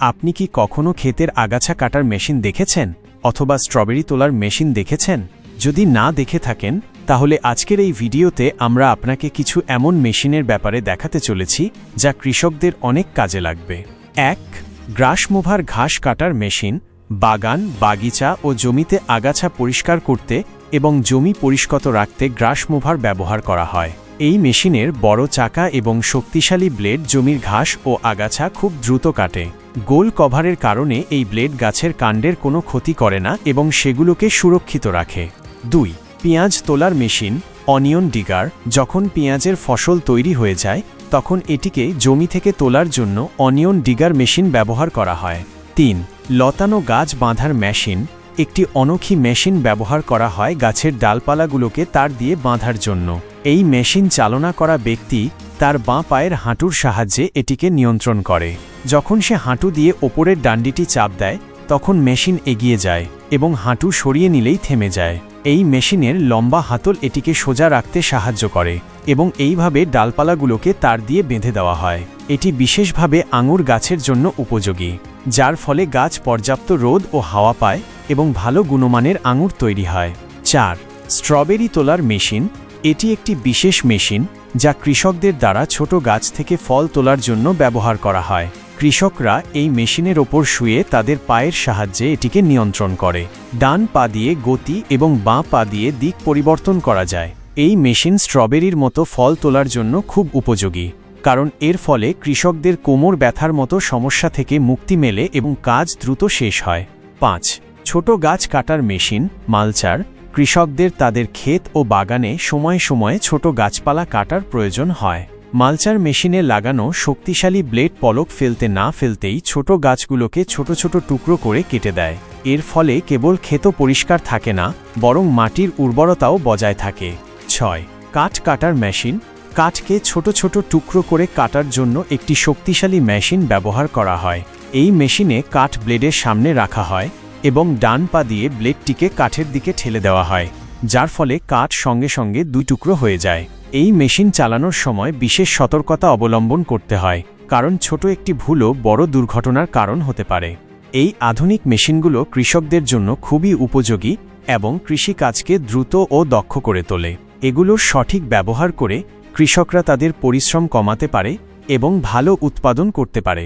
আপনি কি কখনো ক্ষেতের আগাছা কাটার মেশিন দেখেছেন অথবা স্ট্রবেরি তোলার মেশিন দেখেছেন? যদি না দেখে থাকেন, তাহলে আজকের এই ভিডিওতে আমরা আপনাকে কিছু এমন মেশিনের ব্যাপারে দেখাতে চলেছি যা কৃষকদের অনেক কাজে লাগবে। এক গ্রাসমোভার ঘাস কাটার মেশিন, বাগান, বাগিচা ও জমিতে আগাছা পরিষ্কার করতে এবং জমি পরিষ্কত রাখতে গ্রাসমোভার ব্যবহার করা হয়। এই মেশিনের বড় চাকা এবং শক্তিশালী ব্লেড জমির ঘাস ও আগাছা খুব দ্রুত কাটে। গোল কভারের কারণে এই ব্লেড গাছের কাণ্ডের কোনো ক্ষতি করে না এবং সেগুলোকে সুরক্ষিত রাখে। দুই, পেঁয়াজ তোলার মেশিন, অনিয়ন ডিগার, যখন পেঁয়াজের ফসল তৈরি হয়ে যায়, তখন এটিকে জমি থেকে তোলার জন্য অনিয়ন ডিগার মেশিন ব্যবহার করা হয়। তিন, লতানো গাছ বাঁধার মেশিন, একটি অনোখী মেশিন ব্যবহার করা হয় গাছের ডালপালাগুলোকে তার দিয়ে বাঁধার জন্য। এই মেশিন চালনা করা ব্যক্তি তার বাঁ পায়ের হাঁটুর সাহায্যে এটিকে নিয়ন্ত্রণ করে। যখন সে হাঁটু দিয়ে ওপরের ডান্ডিটি চাপ দেয়, তখন মেশিন এগিয়ে যায় এবং হাঁটু সরিয়ে নিলেই থেমে যায়। এই মেশিনের লম্বা হাতল এটিকে সোজা রাখতে সাহায্য করে এবং এইভাবে ডালপালাগুলোকে তার দিয়ে বেঁধে দেওয়া হয়। এটি বিশেষভাবে আঙুর গাছের জন্য উপযোগী, যার ফলে গাছ পর্যাপ্ত রোদ ও হাওয়া পায় এবং ভালো গুণমানের আঙুর তৈরি হয়। চার, স্ট্রবেরি তোলার মেশিন এটি একটি বিশেষ মেশিন যা কৃষকদের দ্বারা ছোট গাছ থেকে ফল তোলার জন্য ব্যবহার করা হয়। কৃষকরা এই মেশিনের ওপর শুয়ে তাদের পায়ের সাহায্যে এটিকে নিয়ন্ত্রণ করে। ডান পা দিয়ে গতি এবং বাঁ পা দিয়ে দিক পরিবর্তন করা যায়। এই মেশিন স্ট্রবেরির মতো ফল তোলার জন্য খুব উপযোগী, কারণ এর ফলে কৃষকদের কোমর ব্যথার মতো সমস্যা থেকে মুক্তি মেলে এবং কাজ দ্রুত শেষ হয়। পাঁচ, ছোট গাছ কাটার মেশিন, মালচার কৃষকদের তাদের ক্ষেত ও বাগানে সময়ে সময়ে ছোট গাছপালা কাটার প্রয়োজন হয়। মালচার মেশিনে লাগানো শক্তিশালী ব্লেড পলক ফেলতে না ফেলতেই ছোট গাছগুলোকে ছোট ছোট টুকরো করে কেটে দেয়। এর ফলে কেবল ক্ষেত পরিষ্কার থাকে না, বরং মাটির উর্বরতাও বজায় থাকে। ছয়, কাঠ কাটার মেশিন। কাঠকে ছোট ছোট টুকরো করে কাটার জন্য একটি শক্তিশালী মেশিন ব্যবহার করা হয়। এই মেশিনে কাঠ ব্লেডের সামনে রাখা হয়। এবং ডান পা দিয়ে ব্লেডটিকে কাঠের দিকে ঠেলে দেওয়া হয়, যার ফলে কাঠ সঙ্গে সঙ্গে দুই টুকরো হয়ে যায়। এই মেশিন চালানোর সময় বিশেষ সতর্কতা অবলম্বন করতে হয়, কারণ ছোট একটি ভুলও বড় দুর্ঘটনার কারণ হতে পারে। এই আধুনিক মেশিনগুলো কৃষকদের জন্য খুবই উপযোগী এবং কৃষিকাজকে দ্রুত ও দক্ষ করে তোলে। এগুলোর সঠিক ব্যবহার করে কৃষকরা তাদের পরিশ্রম কমাতে পারে এবং ভালো উৎপাদন করতে পারে।